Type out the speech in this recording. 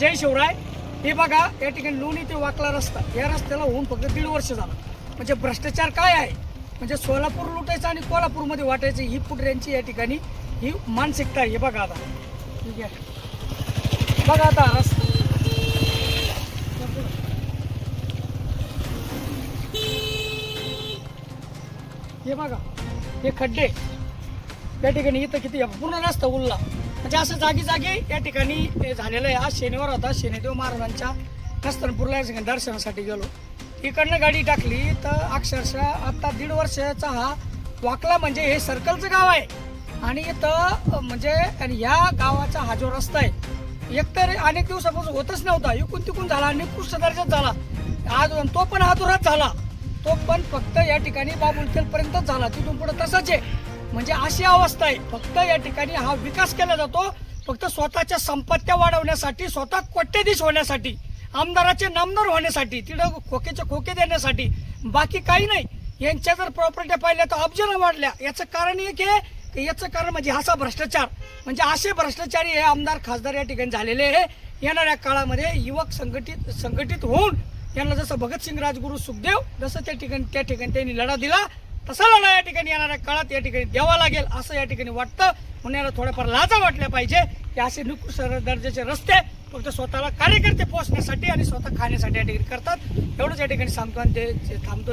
जय शिवराय. हे बघा या ठिकाणी लोणी ते वाकला रस्ता. या रस्त्याला होऊन फक्त दीड वर्ष झालं. म्हणजे भ्रष्टाचार काय आहे? म्हणजे सोलापूर लुटायचं आणि कोल्हापूरमध्ये वाटायचं ही पुढऱ्यांची या ठिकाणी ही मानसिकता आहे. हे बघा आता. ठीक आहे. बघा आता रस्ता. हे बघा. हे खड्डे. या ठिकाणी इथं किती पूर्ण रस्ता उरला. म्हणजे असं जागी जागी या ठिकाणी हे झालेलं आहे. आज शनिवार होता. शनिदेव महाराजांच्या नस्तनपूरला दर्शनासाठी गेलो. इकडनं गाडी टाकली तर अक्षरशः आता दीड वर्षाचा हा वाकला म्हणजे हे सर्कलचं गाव आहे. आणि इथं म्हणजे आणि ह्या गावाचा हा जो रस्ता आहे एकतर अनेक दिवसापासून होतच नव्हता. इकून तिकून झाला निकृष्ट दर्जात झाला. आज तो पण हातोरात झाला. तो पण फक्त या ठिकाणी बाबुलखेलपर्यंतच झाला. तिथून पुढे तसंच आहे. म्हणजे अशी अवस्था आहे. फक्त या ठिकाणी हा विकास केला जातो. फक्त स्वतःच्या संपत्त्या वाढवण्यासाठी स्वतः कोट्यधीश होण्यासाठी आमदाराचे नामदार होण्यासाठी तिथं खोकेचे खोके देण्यासाठी बाकी काही नाही. यांच्या जर प्रॉपर्ट्या पाहिल्या तर अब्जन वाढल्या. याचं कारण एक आहे की याचं कारण म्हणजे असा भ्रष्टाचार. म्हणजे असे भ्रष्टाचारी हे आमदार खासदार या ठिकाणी झालेले आहे. येणाऱ्या काळामध्ये युवक संघटित संघटित होऊन यांना जसं भगतसिंग राजगुरू सुखदेव जसं त्या ठिकाणी त्या ठिकाणी त्यांनी लढा दिला तसा या ठिकाणी येणाऱ्या काळात या ठिकाणी द्यावा लागेल असं या ठिकाणी वाटतं. म्हणून याला थोड्याफार लाजा वाटल्या पाहिजे. की असे निकृष्ट दर्जाचे रस्ते फक्त स्वतःला कार्यकर्ते पोहोचण्यासाठी आणि स्वतः खाण्यासाठी या ठिकाणी करतात. एवढंच या ठिकाणी सांगतो आणि ते थांबतो